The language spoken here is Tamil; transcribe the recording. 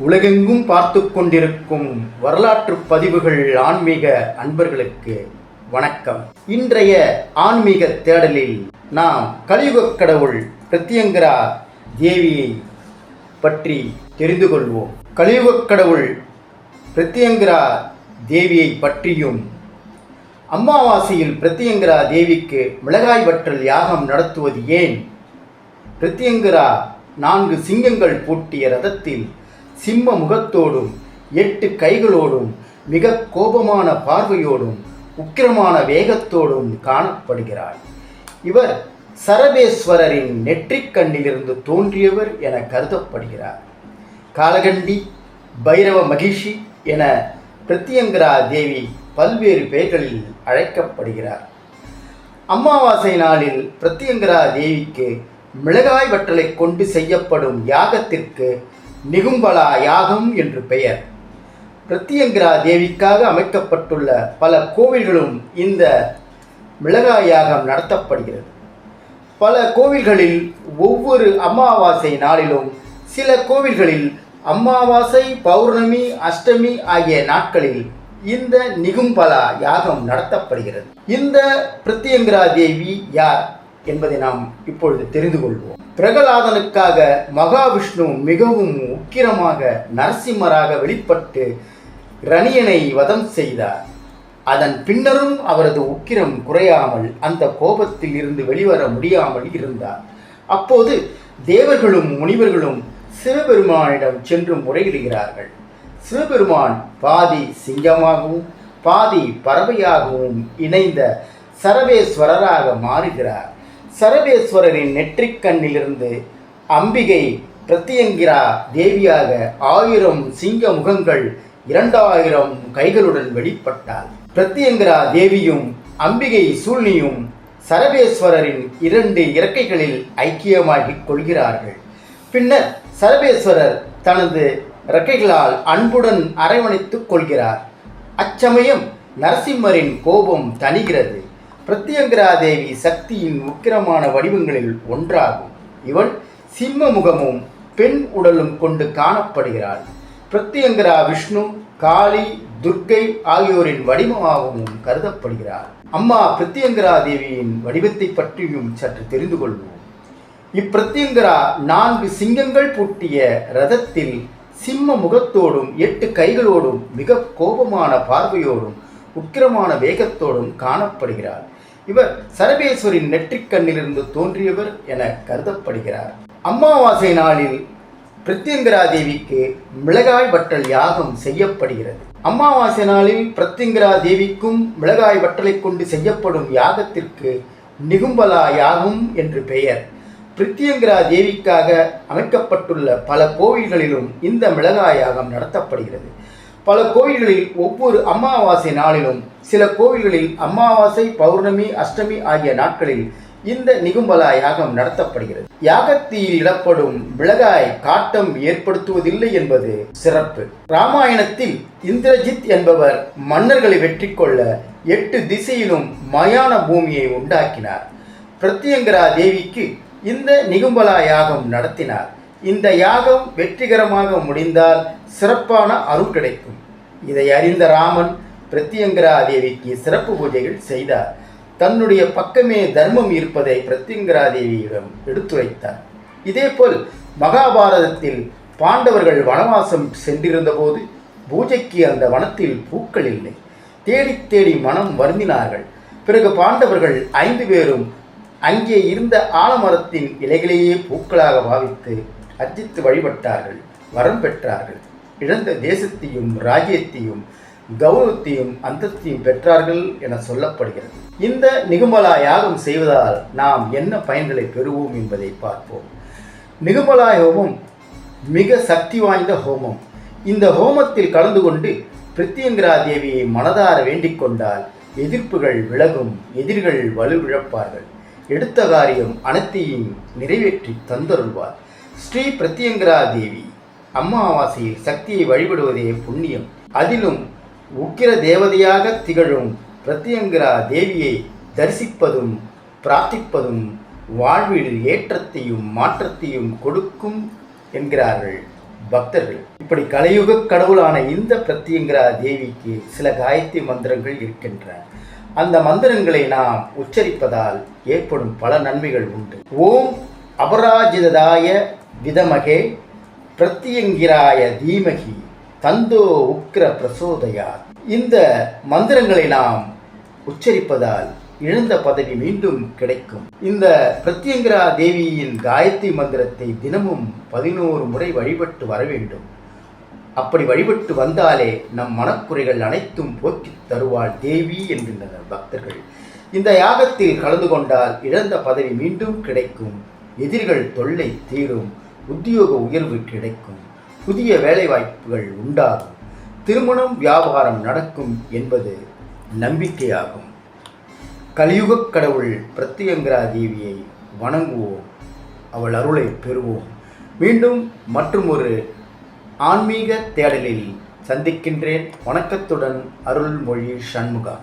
உலகெங்கும் பார்த்து கொண்டிருக்கும் வரலாற்று பதிவுகள் ஆன்மீக அன்பர்களுக்கு வணக்கம். இன்றைய ஆன்மீக தேடலில் நாம் கலியுகக் கடவுள் பிரத்யங்கரா தேவியை பற்றி தெரிந்து கொள்வோம். கலியுகக் கடவுள் பிரத்யங்கரா தேவியை பற்றியும் அமாவாசையில் பிரத்யங்கரா தேவிக்கு மிளகாய் வற்றல் யாகம் நடத்துவது ஏன்? பிரத்யங்கரா நான்கு சிங்கங்கள் பூட்டிய ரதத்தில் சிம்ம முகத்தோடும் எட்டு கைகளோடும் மிக கோபமான பார்வையோடும் உக்கிரமான வேகத்தோடும் காணப்படுகிறார் இவர் சரபேஸ்வரரின் நெற்றிக் கண்ணிலிருந்து தோன்றியவர் என கருதப்படுகிறார். காலகண்டி பைரவ மகிஷி என பிரத்யங்கரா தேவி பல்வேறு பெயர்களில் அழைக்கப்படுகிறார். அமாவாசை நாளில் பிரத்யங்கரா தேவிக்கு மிளகாய் வற்றலை கொண்டு செய்யப்படும் யாகத்திற்கு நிகும்பலா யாகம் என்று பெயர். பிரத்யங்கரா தேவிக்காக அமைக்கப்பட்டுள்ள பல கோவில்களும் இந்த மிளகாய் யாகம் நடத்தப்படுகிறது. பல கோவில்களில் ஒவ்வொரு அமாவாசை நாளிலும் சில கோவில்களில் அமாவாசை பௌர்ணமி அஷ்டமி ஆகிய நாட்களில் இந்த நிகும்பலா யாகம் நடத்தப்படுகிறது. இந்த பிரத்யங்கரா தேவி யார் என்பதை நாம் இப்பொழுது தெரிந்து கொள்வோம். பிரகலாதனுக்காக மகாவிஷ்ணு மிகவும் உக்கிரமாக நரசிம்மராக வெளிப்பட்டு ரணியனை வதம் செய்தார். அதன் பின்னரும் அவரது உக்கிரம் குறையாமல் அந்த கோபத்தில் இருந்து வெளிவர முடியாமல் இருந்தார். அப்போது தேவர்களும் முனிவர்களும் சிவபெருமானிடம் சென்று முறையிடுகிறார்கள். சிவபெருமான் பாதி சிங்கமாகவும் பாதி பறவையாகவும் இணைந்த சரவேஸ்வரராக மாறுகிறார். சரவேஸ்வரரின் நெற்றிக் கண்ணிலிருந்து அம்பிகை பிரத்யங்கிரா தேவியாக ஆயிரம் சிங்க முகங்கள் இரண்டாயிரம் கைகளுடன் வெளிப்பட்டாள். பிரத்யங்கிரா தேவியும் அம்பிகை சூழ்நியும் சரவேஸ்வரரின் இரண்டு இறக்கைகளில் ஐக்கியமாகிக் கொள்கிறார்கள். பின்னர் சரவேஸ்வரர் தனது இறக்கைகளால் அன்புடன் அரவணைத்துக் கொள்கிறார். அச்சமயம் நரசிம்மரின் கோபம் தணிகிறது. பிரத்யங்கரா தேவி சக்தியின் உக்கிரமான வடிவங்களில் ஒன்றாகும். இவள் சிம்ம முகமும் பெண் உடலும் கொண்டு காணப்படுகிறாள். பிரத்யங்கரா விஷ்ணு காளி துர்க்கை ஆகியோரின் வடிவமாகவும் கருதப்படுகிறார் அம்மா பிரத்யங்கரா தேவியின் வடிவத்தை பற்றியும் சற்று தெரிந்து கொள்வோம். இப்பிரத்யங்கரா நான்கு சிங்கங்கள் பூட்டிய ரதத்தில் சிம்ம முகத்தோடும் எட்டு கைகளோடும் மிக கோபமான பார்வையோடும் உக்கிரமான வேகத்தோடும் காணப்படுகிறார். இவர் சரபேஸ்வரின் நெற்றிக் கண்ணிலிருந்து தோன்றியவர் என கருதப்படுகிறார். அமாவாசை நாளில் பிரத்யங்கரா தேவிக்கு மிளகாய் வற்றல் யாகம் செய்யப்படுகிறது. அமாவாசை நாளில் பிரத்யங்கரா தேவிக்கும் மிளகாய் வற்றலை கொண்டு செய்யப்படும் யாகத்திற்கு நிகும்பலா யாகம் என்று பெயர். பிரித்தியங்கரா தேவிக்காக அமைக்கப்பட்டுள்ள பல கோவில்களிலும் இந்த மிளகாய் யாகம் நடத்தப்படுகிறது. பல கோயில்களில் ஒவ்வொரு அமாவாசை நாளிலும் சில கோவில்களில் அமாவாசை பௌர்ணமி அஷ்டமி ஆகிய நாட்களில் இந்த நிகும்பலா யாகம் நடத்தப்படுகிறது. யாகத்தில் இடப்படும் விலகாய் காட்டம் ஏற்படுத்துவதில்லை என்பது சிறப்பு. ராமாயணத்தில் இந்திரஜித் என்பவர் மன்னர்களை வெற்றி கொள்ள எட்டு திசையிலும் மயான பூமியை உண்டாக்கினார். பிரத்யங்கரா தேவிக்கு இந்த நிகும்பலா யாகம் நடத்தினார். இந்த யாகம் வெற்றிகரமாக முடிந்தால் சிறப்பான அருள் கிடைக்கும். இதை அறிந்த ராமன் பிரத்யங்கரா தேவிக்கு சிறப்பு பூஜைகள் செய்தார். தன்னுடைய பக்கமே தர்மம் இருப்பதை பிரத்யங்கரா தேவியிடம் எடுத்துரைத்தார். இதேபோல் மகாபாரதத்தில் பாண்டவர்கள் வனவாசம் சென்றிருந்தபோது பூஜைக்கு அந்த வனத்தில் பூக்கள் இல்லை. தேடி தேடி மனம் வருந்தினார்கள். பிறகு பாண்டவர்கள் ஐந்து பேரும் அங்கே இருந்த ஆலமரத்தின் இலைகளையே பூக்களாக பாவித்து அர்ஜித்து வழிபட்டார்கள் வரம் பெற்றார்கள். இழந்த தேசத்தையும் ராஜ்யத்தையும் கௌரவத்தையும் அந்தத்தையும் பெற்றார்கள் என சொல்லப்படுகிறது. இந்த நிகுமலா யாகம் செய்வதால் நாம் என்ன பயன்களை பெறுவோம் என்பதை பார்ப்போம். நிகுமலா ஹோமம் மிக சக்தி வாய்ந்த ஹோமம். இந்த ஹோமத்தில் கலந்து கொண்டு பிரித்தியங்கரா தேவியை மனதார வேண்டிக் கொண்டால் எதிர்ப்புகள் விலகும் எதிரிகள் வலுவிழப்பார்கள். எடுத்த காரியம் அனைத்தையும் நிறைவேற்றி தந்தருள்வார். ஸ்ரீ பிரத்யங்கரா தேவி அமாவாசையில் சக்தியை வழிபடுவதே புண்ணியம். அதிலும் உக்கிர தேவதையாக திகழும் பிரத்யங்கரா தேவியை தரிசிப்பதும் பிரார்த்திப்பதும் வாழ்வில் ஏற்றத்தையும் மாற்றத்தையும் கொடுக்கும் என்கிறார்கள் பக்தர்கள். இப்படி கலையுக கடவுளான இந்த பிரத்யங்கரா தேவிக்கு சில காயத்ரி மந்திரங்கள் இருக்கின்றன. அந்த மந்திரங்களை நாம் உச்சரிப்பதால் ஏற்படும் பல நன்மைகள் உண்டு. ஓம் அபராஜிததாய விதமகே பிரத்யங்கிராய தீமகி தந்தோ உக்ர பிரசோதயா. இந்த மந்திரங்களை நாம் உச்சரிப்பதால் இழந்த பதவி மீண்டும் கிடைக்கும். இந்த பிரத்யங்கிரா தேவியின் காயத்ரி மந்திரத்தை தினமும் பதினோரு முறை வழிபட்டு வர வேண்டும். அப்படி வழிபட்டு வந்தாலே நம் மனக்குறைகள் அனைத்தும் போக்கித் தருவாள் தேவி என்கின்றனர் பக்தர்கள். இந்த யாகத்தில் கலந்து கொண்டால் இழந்த பதவி மீண்டும் கிடைக்கும். எதிரிகள் தொல்லை தீரும். உத்தியோக உயர்வு கிடைக்கும். புதிய வேலைவாய்ப்புகள் உண்டாகும். திருமணம் வியாபாரம் நடக்கும் என்பது நம்பிக்கையாகும். கலியுகக் கடவுள் பிரத்யங்கரா தேவியை வணங்குவோம். அவள் அருளை பெறுவோம். மீண்டும் மற்றும் ஒரு ஆன்மீக தேடலில் சந்திக்கின்றேன். வணக்கத்துடன் அருள்மொழி சண்முகா.